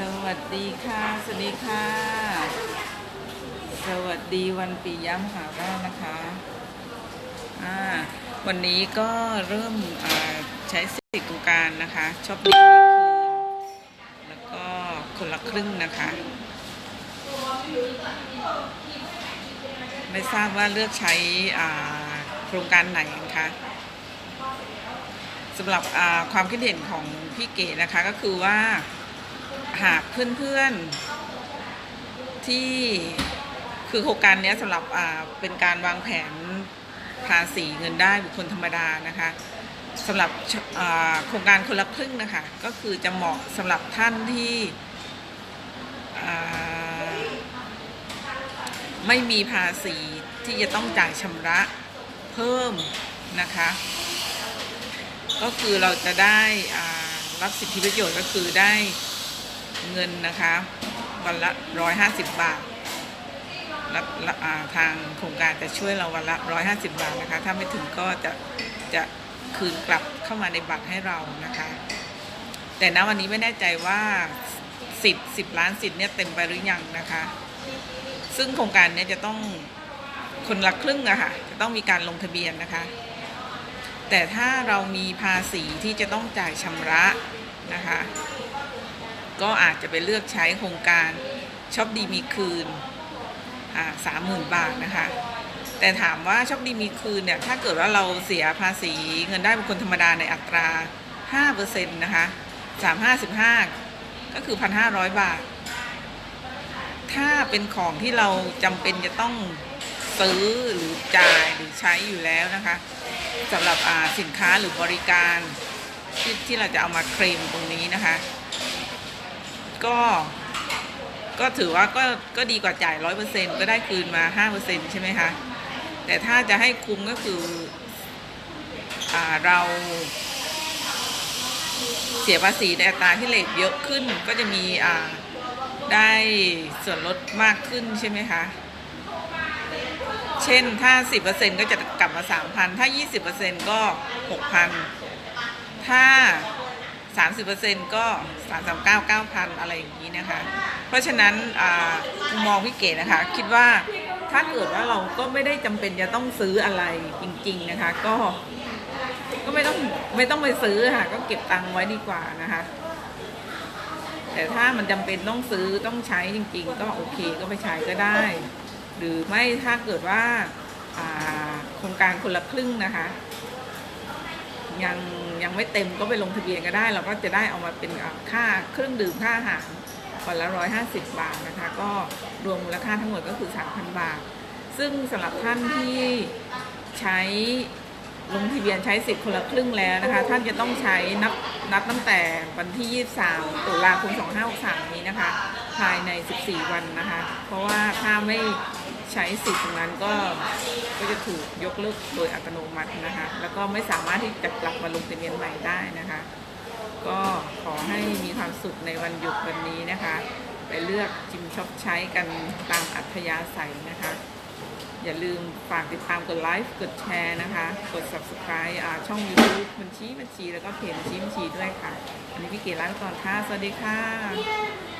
สวัสดีค่ะ สวัสดีค่ะ สวัสดีวันปียะมหารานะคะอ่าวันนี้ก็เริ่มใช้สิทธิโครงการนะคะชอบดีมีคืนแล้วก็คนละครึ่งนะคะ ไม่ทราบว่าเลือกใช้โครงการไหนนะคะสำหรับความคิดเห็นของพี่เก๋นะคะก็คือว่า หากเพื่อนๆที่คือโครงการนี้สำหรับเป็นการวางแผนภาษีเงินได้บุคคลธรรมดานะคะสำหรับโครงการคนละครึ่งนะคะ ก็คือจะเหมาะสำหรับท่านที่ไม่มีภาษีที่จะต้องจ่ายชำระเพิ่มนะคะ ก็คือเราจะได้รับสิทธิประโยชน์ก็คือได้ เงินนะคะวันละร้อยห้าสิบบาทรับรับอ่าทางโครงการจะช่วยเราวันละร้อยห้าสิบบาทนะคะ ถ้าไม่ถึงก็จะจะคืนกลับเข้ามาในบัตรให้เรานะคะ แต่ณวันนี้ไม่แน่ใจว่าสิทธิ์สิบล้านสิทธิ์เนี่ยเต็มไปหรือยังนะคะ ซึ่งโครงการเนี้จะต้องคนละครึ่งอะค่ะจะต้องมีการลงทะเบียนนะคะ แต่ถ้าเรามีภาษีที่จะต้องจ่ายชำระนะคะ ก็อาจจะไปเลือกใช้โครงการช็อปดีมีคืนสามหมื่นบาทนะคะ แต่ถามว่าช็อปดีมีคืนเนี่ย ถ้าเกิดว่าเราเสียภาษีเงินได้บุคคลธรรมดาในอัตรา 5%นะคะ355 ก็คือ 1,500 บาท ถ้าเป็นของที่เราจำเป็นจะต้องซื้อหรือจ่ายหรือใช้อยู่แล้วนะคะสำหรับสินค้าหรือบริการที่ที่เราจะเอามาเคลมตรงนี้นะคะ ก็ก็ถือว่าก็ก็ดีกว่าจ่ายร้อยเปอร์เซ็นก็ได้คืนมาห้าเปอร์เซ็นใช่ไหมคะ แต่ถ้าจะให้คุ้มก็คืออ่าเรา เสียภาษีในอัตราที่เหลทเยอะขึ้นก็จะมีอ่าได้ส่วนลดมากขึ้นใช่ไหมคะ เช่นถ้า 10%ก็จะกลับมา 3,000 ถ้า 20%ก็ 6,000 ถ้า 30%ก็ 339 9,000 อะไรอย่างนี้นะคะ เพราะฉะนั้นอมุมมองพี่เก๋นะคะ คิดว่าถ้าเกิดว่าเราก็ไม่ได้จำเป็นจะต้องซื้ออะไรจริง ๆนะคะ ก็ก็ไม่ต้องไม่ต้องไปซื้อค่ะ ก็เก็บตังค์ไว้ดีกว่านะคะ แต่ถ้ามันจำเป็นต้องซื้อต้องใช้จริง ๆ ก็โอเคก็ไปใช้ก็ได้ หรือไม่ถ้าเกิดว่าโครงการคนละครึ่งนะคะ ยัง ยังไม่เต็มก็ไปลงทะเบียนก็ได้ เราก็จะได้เอามาเป็นค่าเครื่องดื่มค่าอาหารวันละร้อยห้าสิบบาทนะคะ ก็รวมมูลค่าทั้งหมดก็คือสามพันบาท ซึ่งสำหรับท่านที่ใช้ ลงทะเบียนใช้สิทธิ์คนละครึ่งแล้วนะคะ ท่านจะต้องใช้นับนับตั้งแต่วันที่ 23 ตุลาคม 2563 นี้นะคะ ภายใน 14 วันนะคะ เพราะว่าถ้าไม่ใช้สิทธิ์ตรงนั้นก็ก็จะถูกยกเลิกโดยอัตโนมัตินะคะ แล้วก็ไม่สามารถที่จะกลับมาลงทะเบียนใหม่ได้นะคะ ก็ขอให้มีความสุขในวันหยุดวันนี้นะคะ ไปเลือกจิมช็อปใช้กันตามอัธยาศัยนะคะ อย่าลืมฝากติดตามกดไลค์กดแชร์นะคะ กด subscribe ช่อง YouTube บัญชีบัญชีแล้วก็เพจบัญชีบัญชีด้วยค่ะ อันนี้พี่เก๋ลาไปก่อนค่ะ สวัสดีค่ะ